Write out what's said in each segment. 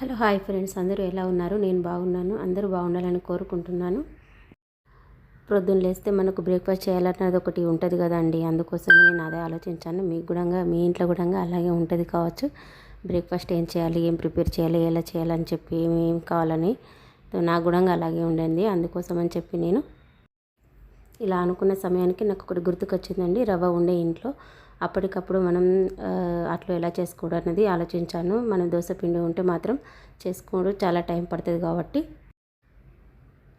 Hello hi friends. అందరూ ఎలా ఉన్నారు? నేను బాగున్నాను. అందరూ బాగుండాలని కోరుకుంటున్నాను. ప్రొద్దున లేస్తే మనకు బ్రేక్ఫాస్ట్ చేయాలన్నది ఒకటి ఉంటుంది కదండి. అందుకోసమే నేను అదే ఆలోచించాను. మీకు కూడా మీ ఇంట్లో కూడా అలాగే ఉంటుంది కావచ్చు. బ్రేక్ఫాస్ట్ ఏం చేయాలి? ఏం ప్రిపేర్ చేయాలి? ఎలా చేయాలని చెప్పి ఏం కావాలని నాకు కూడా అలాగే ఉండండి. అందుకోసం అని చెప్పి నేను ఇలా అనుకున్న సమయానికి నాకు ఒకటి గుర్తుకొచ్చిందండి. రవ్వ ఉండే ఇంట్లో. అప్పటికప్పుడు మనం అట్లా ఎలా చేసుకోవడం అనేది ఆలోచించాను. మనం దోశ పిండి ఉంటే మాత్రం చేసుకోవడం చాలా టైం పడుతుంది కాబట్టి.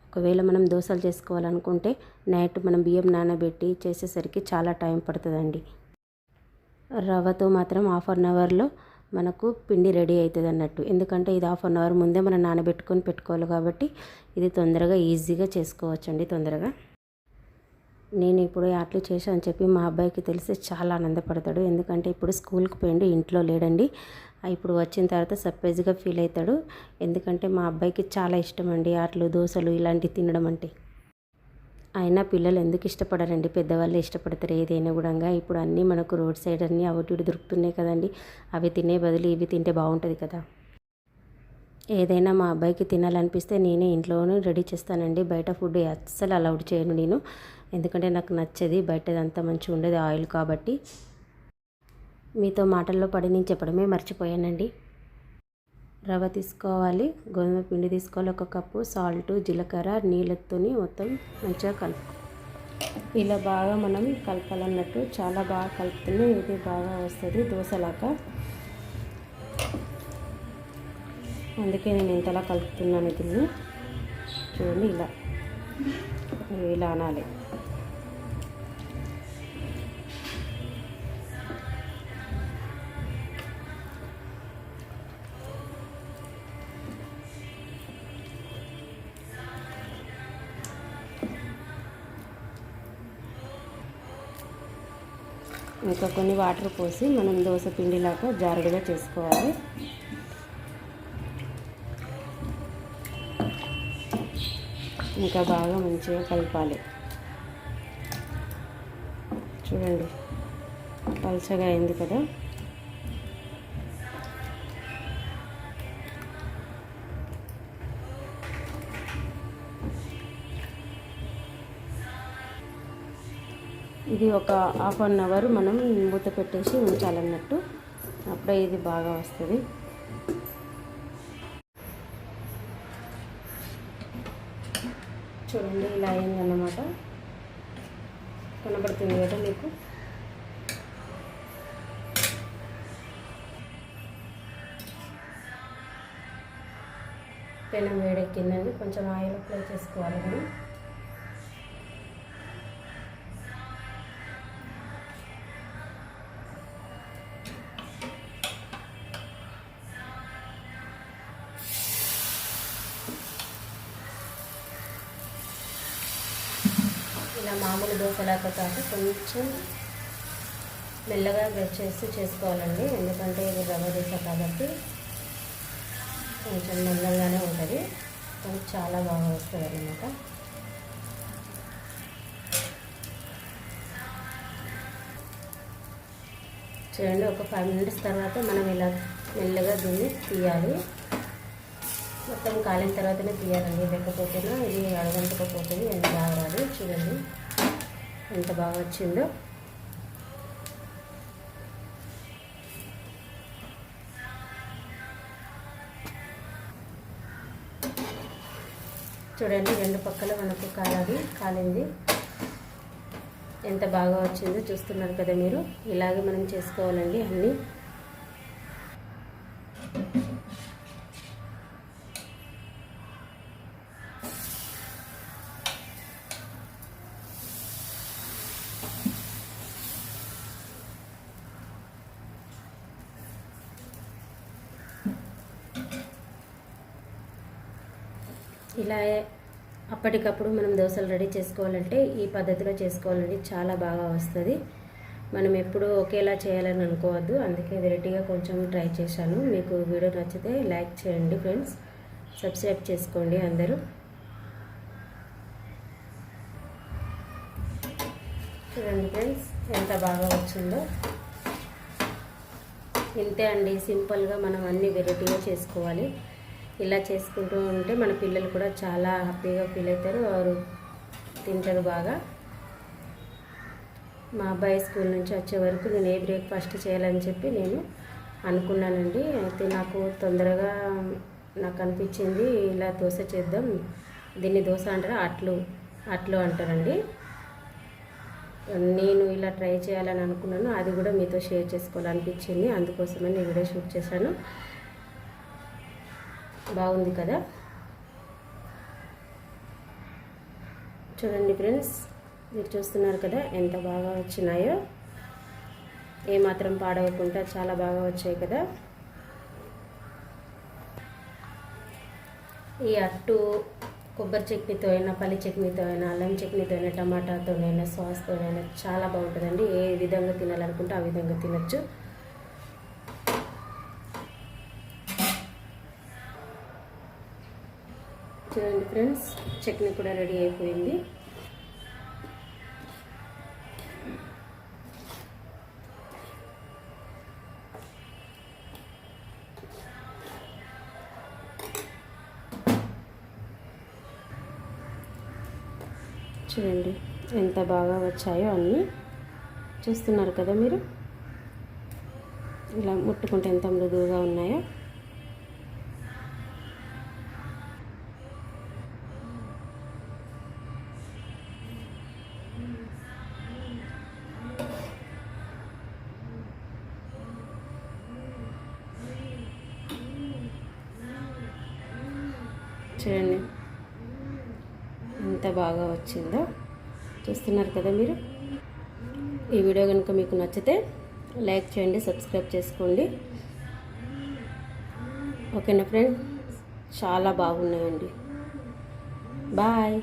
ఒకవేళ మనం దోశలు చేసుకోవాలనుకుంటే నైట్ మనం బియ్యం నానబెట్టి చేసేసరికి చాలా టైం పడుతుందండి. రవ్వతో మాత్రం హాఫ్ అన్ అవర్లో మనకు పిండి రెడీ అవుతుంది అన్నట్టు. ఎందుకంటే ఇది హాఫ్ అన్ అవర్ ముందే మనం నానబెట్టుకొని పెట్టుకోవాలి కాబట్టి ఇది తొందరగా ఈజీగా చేసుకోవచ్చండి తొందరగా. నేను ఇప్పుడు అట్లు చేశాను చెప్పి మా అబ్బాయికి తెలిసి చాలా ఆనందపడతాడు. ఎందుకంటే ఇప్పుడు స్కూల్కి పోయిండు ఇంట్లో లేడండి. ఇప్పుడు వచ్చిన తర్వాత సర్ప్రైజ్గా ఫీల్ అవుతాడు. ఎందుకంటే మా అబ్బాయికి చాలా ఇష్టం అండి అట్లు దోశలు ఇలాంటివి తినడం అంటే. అయినా పిల్లలు ఎందుకు ఇష్టపడరండి? పెద్దవాళ్ళు ఇష్టపడతారు ఏదైనా కూడా ఇప్పుడు అన్నీ మనకు రోడ్ సైడ్ అన్నీ అవి దొరుకుతున్నాయి కదండి. అవి తినే బదులు ఇవి తింటే బాగుంటుంది కదా. ఏదైనా మా అబ్బాయికి తినాలనిపిస్తే నేనే ఇంట్లోనే రెడీ చేస్తానండి. బయట ఫుడ్ అస్సలు అలౌడ్ చేయను నేను. ఎందుకంటే నాకు నచ్చది బయటదంతా మంచిగా ఉండేది ఆయిల్ కాబట్టి. మీతో మాటల్లో పడి నేను చెప్పడమే మర్చిపోయానండి. రవ్వ తీసుకోవాలి గోధుమ పిండి తీసుకోవాలి ఒక కప్పు సాల్ట్ జీలకర్ర నీళ్ళతోని మొత్తం మంచిగా కలుపు ఇలా బాగా మనం కలపాలన్నట్టు చాలా బాగా కలుపుతూనే ఇది బాగా వస్తుంది దోశలాగా. అందుకే నేను ఇంతలా కలుపుతున్నాను దీన్ని. చూడండి ఇలా. ఇలా అనాలి. ఇంకా కొన్ని వాటర్ పోసి మనం దోశ పిండిలాగా జారుడుగా చేసుకోవాలి. ఇంకా బాగా మంచిగా కలపాలి. చూడండి పలచగా అయింది కదా. ఇది ఒక హాఫ్ అన్ అవర్ మనం మూత పెట్టేసి ఉంచాలన్నట్టు. అప్పుడే ఇది బాగా వస్తుంది. చూడండి ఇలా అయిందన్నమాట. కనబడుతుంది కదా మీకు? పెనం వేడెక్కిందండి. కొంచెం ఆయిల్ అప్లై చేసుకోవాలి మనం ఇలా మామూలు దోశలాగా కాక కొంచెం మెల్లగా చేసి చేసుకోవాలండి. ఎందుకంటే ఇది రవ్వ దోశ కాబట్టి కొంచెం మెల్లగానే ఉంటుంది. కానీ చాలా బాగా వస్తుంది అనమాట చూడండి ఒక ఫైవ్ మినిట్స్ తర్వాత మనం ఇలా మెల్లగా దీన్ని తీయాలి. కొంచెం కాలిన తర్వాతనే తీయాలండి లేకపోతేనే ఇది అడగంటకపోతుంది ఎంత బాగా రాదు. చూడండి. ఎంత బాగా వచ్చిందో. చూడండి రెండు పక్కల మనకు కాలాది కాలింది. ఎంత బాగా వచ్చిందో చూస్తున్నారు కదా మీరు. ఇలాగే మనం చేసుకోవాలండి అన్నీ. ఇలా అప్పటికప్పుడు మనం దోశలు రెడీ చేసుకోవాలంటే ఈ పద్ధతిలో చేసుకోవాలండి చాలా బాగా వస్తుంది. మనం ఎప్పుడూ ఒకేలా చేయాలని అనుకోవద్దు. అందుకే వెరైటీగా కొంచెం ట్రై చేశాను. మీకు వీడియో నచ్చితే లైక్ చేయండి ఫ్రెండ్స్. సబ్స్క్రైబ్ చేసుకోండి అందరూ. చూడండి ఫ్రెండ్స్ ఎంత బాగా వచ్చిందో. ఇంతే అండి సింపుల్గా మనం అన్ని వెరైటీగా చేసుకోవాలి. ఇలా చేసుకుంటూ ఉంటే మన పిల్లలు కూడా చాలా హ్యాపీగా ఫీల్ అవుతారు. వారు తింటారు బాగా. మా అబ్బాయి స్కూల్ నుంచి వచ్చే వరకు నేను ఏ బ్రేక్ఫాస్ట్ చేయాలని చెప్పి నేను అనుకున్నానండి. అయితే నాకు తొందరగా నాకు అనిపించింది ఇలా దోశ చేద్దాం. దీన్ని దోశ అంటారా? అట్లు. అట్లు అంటారండి. నేను ఇలా ట్రై చేయాలని అనుకున్నాను. అది కూడా మీతో షేర్ చేసుకోవాలనిపించింది. అందుకోసమే నేను వీడియో షూట్ చేశాను. బాగుంది కదా? చూడండి ఫ్రెండ్స్ మీరు చూస్తున్నారు కదా ఎంత బాగా వచ్చినాయో. ఏమాత్రం పాడవకుండా చాలా బాగా వచ్చాయి కదా. ఈ అట్టు కొబ్బరి చట్నీతో అయినా పల్లి చట్నీతో అయినా అల్లం చట్నీతో అయినా టమాటాతోనైనా సాస్తోనైనా చాలా బాగుంటుందండి. ఏ విధంగా తినాలనుకుంటే ఆ విధంగా తినచ్చు. చూడండి ఫ్రెండ్స్ చట్నీ కూడా రెడీ అయిపోయింది. చూడండి ఎంత బాగా వచ్చాయో అన్నీ. చూస్తున్నారు కదా మీరు? ఇలా ముట్టుకుంటే ఎంత మృదువుగా ఉన్నాయో. చూడండి ఎంత బాగా వచ్చిందో చూస్తున్నారు కదా మీరు? ఈ వీడియో కనుక మీకు నచ్చితే లైక్ చేయండి సబ్స్క్రైబ్ చేసుకోండి. ఓకేనా ఫ్రెండ్ చాలా బాగున్నాయండి. బాయ్.